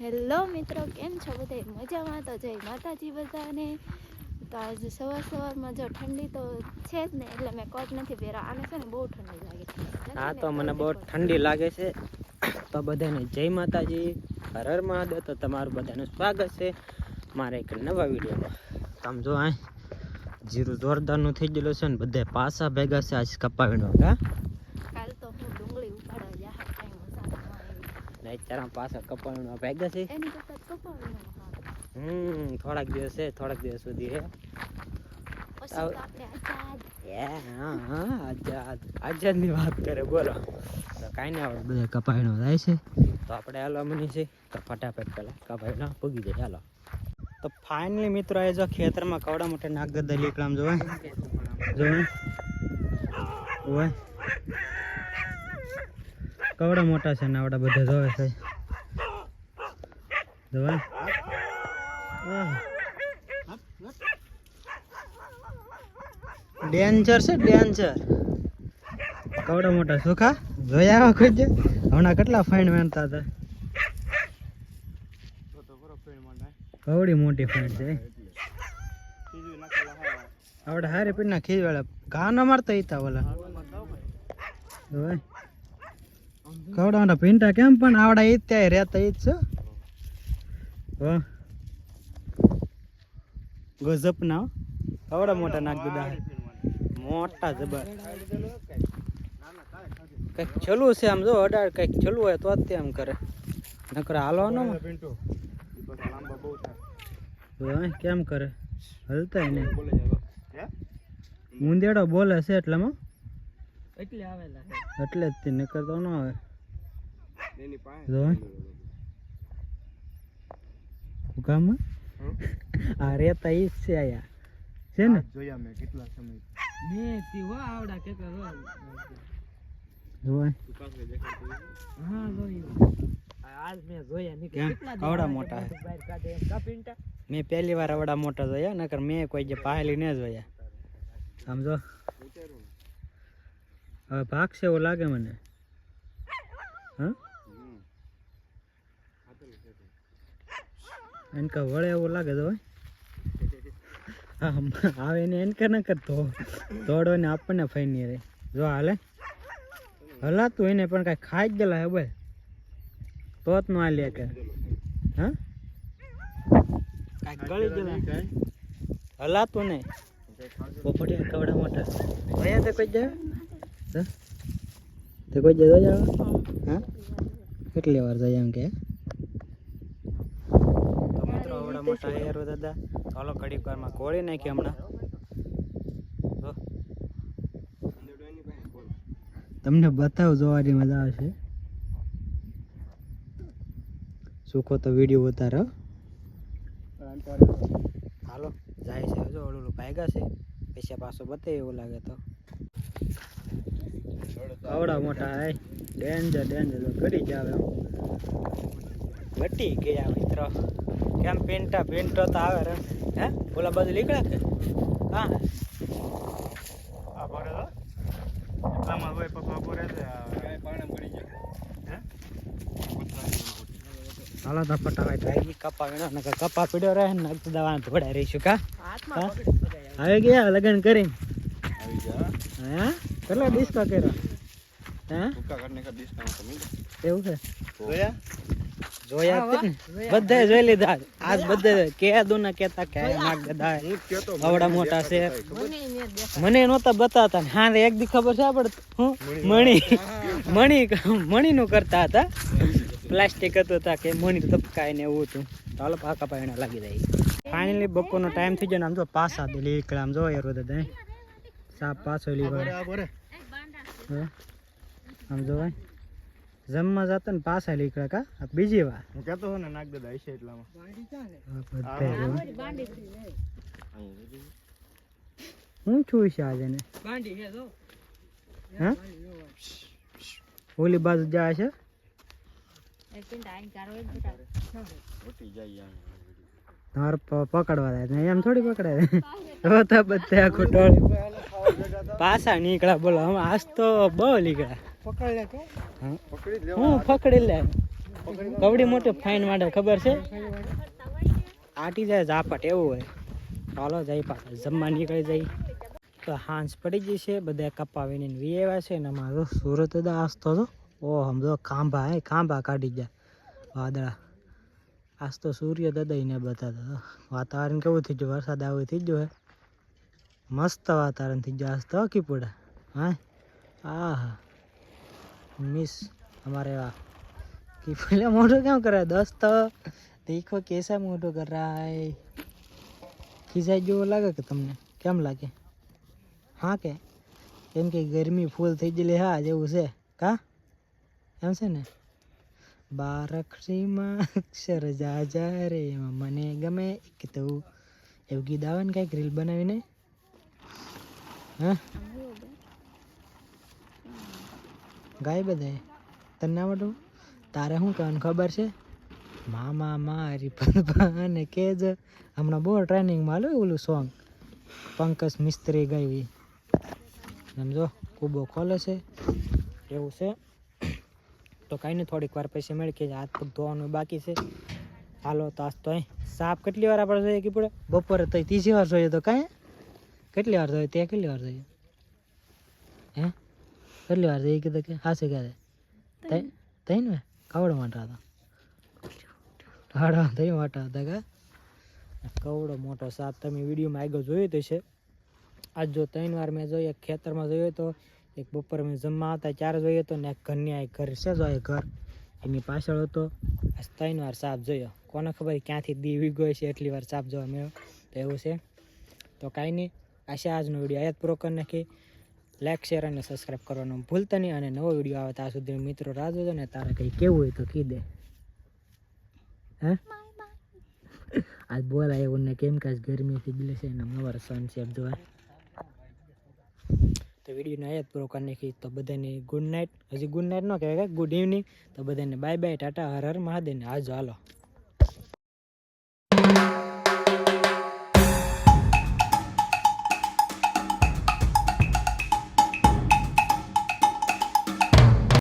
Hello મિત્રો કેમ છો બધા મજામાં તો જય માતાજી બધાને. તો આજે સવાર સવારમાં જો ઠંડી તો છે જ ને એટલે મેં કોટ નથી પહેર્યો. આને છે ને બહુ ઠંડી લાગે છે. હા તો મને બહુ ઠંડી લાગે છે. તો બધાને જય માતાજી. હર હર મહાદેવ. તો તમારું બધાનું સ્વાગત છે મારા એક નવા વિડીયોમાં. તમે જો આ જીરું જોરદારનું થઈ ગયેલું છે ને બધા પાસા ભેગા છે આજ કપાવીનો હા કાલ તો હું ડુંગળી ઉપાડવા જા કાંઈ મજા ન આવે ને અત્યારે આમ પાસા કપાવીનો ભેગા છે. ન હમ થોડાક દિવસ છે થોડાક દિવસ સુધી હે પછી તો આપણે આઝાદ. એ હા હા આજાદ આજાદની વાત કરે બોલો. તો કાંઈ નહીં આપણે બધા કપાવીનો થાય છે. તો આપણે હાલો મની છે તો ફટાફટ પહેલાં કપાવીનો પૂગી જાય હાલો. તો ફાઇનલી મિત્રો એ જો ખેતરમાં કવડા મોટે નાગ ગદ્દા લીકડામ જોવે. જોવે. ઓય કવડા મોટા છે ને આવડા બધા જોવે છે. જોવે? ડેન્જર છે ડેન્જર. કવડા મોટા સુખા જોયા આવા છે હમણાં કેટલા ફાઇન વેણતા હતા? કવડી મોટી ફાઇન છે. આવડે હારે પીના ખીજવાળા. ઘા ન મારતા ઈતા ઓલા. જોવે? કવડા મોટા પીંટા કેમ? પણ આવડા એ ત્યાં રહેતા ઈ જ છે. હો. ગજબ ના કવડા મોટા નાખ દીધા મોટા જબર. કંઈક છલું છે આમ જો અડાડ કંઈક છલું હોય તો જ તેમ આમ કરે. નકર હાલવાનો કેમ કરે? હલતા નહીં. મુંદેડો બોલે છે એટલામાં એટલે આવેલા એટલે જ તે નકર તો ન આવે જો. હુકામાં આ રેતા ઈ છે આયા. છે ને? જોયા મેં કેટલા સમય મે તી વા આવડા કે જોય હા. જોઈ આજ મેં જોયા નહીં કેમ? કવડા મોટા હે. બહાર કાઢે મેં પહેલી વાર આવડા મોટા જોયા નકર મેં કોઈ જે પાહેલી ને જોયા. સમજો? હવે ભાગશે એવું લાગે મને. હા? એનકા વળે એવું લાગે તો આવે ને એનકા ન કરતો દોડો ને આપણને ફાઈ નહીં રે જો હાલે. હલાતું એને પણ કાંઈ ખાઈ જ ગયેલા હે ભાઈ તો જ નો હાલે કે. હા? ગળી ગયેલા. હલાતું નહીં પોપડિયા કવડા મોટા તે કોઈ જાય? હા? તે કોઈ જાય જાય હા. કેટલી વાર જાય એમ કે? તો મિત્રો આવડા મોટા હેરો દાદા. ચાલો ઘડીક વારમાં કોળી નાખી હમણાં. તમને બતાવ જોવાની મજા આવશે. સુખો તો વીડિયો ઉતારો હાલો જાય છે જો ઓલું ભાગ્યા છે. પૈસા પાછો બતાવે એવું લાગે તો. કવડા મોટા હે ડેન્જર ડેન્જર તો ઘડી જ આવે ઘટી ગયા મિત્રો. કેમ પેન્ટા પેન્ટો તો આવે રે. હે? ઓલા બાજુ નીકળે કે હા. હાલો તો ફટાફટ ભાગી કપા વીણો નકર કપા પીડ્યો રહે ને નકર દવા ધોડાઈ રહીશું કા? હવે ગયા લગન કરીને. હે? કેટલો ડિસ્કો કર્યો? હે? એવું છે? જોયા? જ તે જોઈ લીધા. આજ બધે કે દુના કેતા કે નાગ ગદા આવડા મોટા છે. મને નતા મેં નહોતા ને. હા એક દી ખબર છે આપણે હું? મણી. મણી. મણી નું કરતા હતા. પ્લાસ્ટિક હતું હતા કે મણી તપકાય ને એવું હતું. ચાલો પાકા પાયણા લાગી જાય. ફાઇનલી બપોરનો ટાઈમ થઈ ગયો ને આમ જો પાસા દે લીકડા આમ જો યાર દાદા સાપ પાછો લીકડા? આમ જો ભાઈ જમવા જતા ને પાછા લીકડા કા? બીજી વાર. હું કેતો ને નાગ દાદા હશે એટલામાં. હું છું છે આજે ને? બાંડી હે? ઓલી બાજુ જાય છે? એક તમારે પકડવા દે. એમ થોડી પકડે રોતા બધા આખું પાછા નીકળ્યા બોલો હવે આજ તો બહુ નીકળ્યા હું. પકડી લે. કવડી મોટી ફાઇન માટે ખબર છે? આટી જાય ઝાપટ એવું હોય. ચાલો જાય પાછા. જમવા નીકળી જાય તો હાંસ પડી ગઈ છે બધા કપાવીને વી આવ્યા છે ને મારો સુરત આસતો હતો ઓ સમજો ખાંભા હે ખાંભા કાઢી ગયા. વાદળા. આજ તો સૂર્ય દદાઈને બતાવતા હતા વાતાવરણ કેવું થઈ ગયું, વરસાદ આવું થઈ ગયો મસ્ત વાતાવરણ થઈ ગયું, આજ તો કીપુડા હા? આ હા મિસ, અમારે એવા કીપુડા મોટું કેમ કરે દસ તો દેખો કેસા મોટું કરાય? ખિસાઈ જેવું લાગે કે તમને? કેમ લાગે? હા કે? કેમ કે ગરમી ફૂલ થઈ ગયેલી હા જેવું છે. કા? એમ છે ને? બારક્ષીમાં અક્ષર જા જા રે મને ગમે એક તો એવું ગીત આવે ને કાંઈક રીલ બનાવીને હા ગાય બધાએ તને ના આવડતું તારે શું કહેવાનું ખબર છે મામા મારી પપ્પાને કેજ હમણાં બહુ ટ્રેનિંગમાં આવ્યું ઓલું સોંગ પંકજ મિસ્ત્રી ગાયું સમજો કૂબો ખોલે છે એવું છે તો કાંઈ નહીં થોડીક વાર પછી મળી કે હાથ પગ ધોવાનું બાકી છે. હાલો તો આજ તો સાપ કેટલી વાર આપણે જોઈએ કે પડે બપોરે તો ત્રીજી વાર જોઈએ તો કાંઈ? કેટલી વાર જોઈએ? તે કેટલી વાર જોઈએ? હે? કેટલી વાર જોઈએ? કીધું કે હાસે ક્યારે તઈ તઈ. ને? કવડો માટે હતા. હાડા તઈ માટે હતા કા? કવડો મોટો સાપ તમે વિડીયોમાં આગળ જોયું તો છે આજ જો ત્રણ વાર મેં જોઈએ ખેતરમાં જોયો તો એક બપોર મેં જમવા હતા ત્યારે જોયો તો ને ઘરની આ ઘર છે જો એ ઘર, એની પાછળ હતો ત્રણ વાર સાપ જોયો. કોને ખબર ક્યાંથી દી ગયો છે એટલી વાર સાપ જોવા મેળ્યો. તો એવું છે. તો કાંઈ નહીં આશા આજનો વીડિયો. આયાત પૂરો કરી નાખી લાઈક શેર અને સબસ્ક્રાઈબ કરવાનું ભૂલતા નહીં. અને નવો વીડિયો આવે ત્યાં સુધી મિત્રો રાહ જોજો ને તારે કંઈ કેવું હોય તો કહી દે. હે? આજ બોલાય એવું ને કેમ કે આજ ગરમીથી બિલે છે ને સન સનસેટ જોવા. તો વિડીયોને આયાત પૂરો કરી નાખી તો બધાને ગુડ નાઇટ હજી ગુડ નાઇટ ન કહેવાય ગુડ ઇવનિંગ તો બધાને બાય બાય ટાટા, હર હર મહાદેવને. હાજો, હાલો.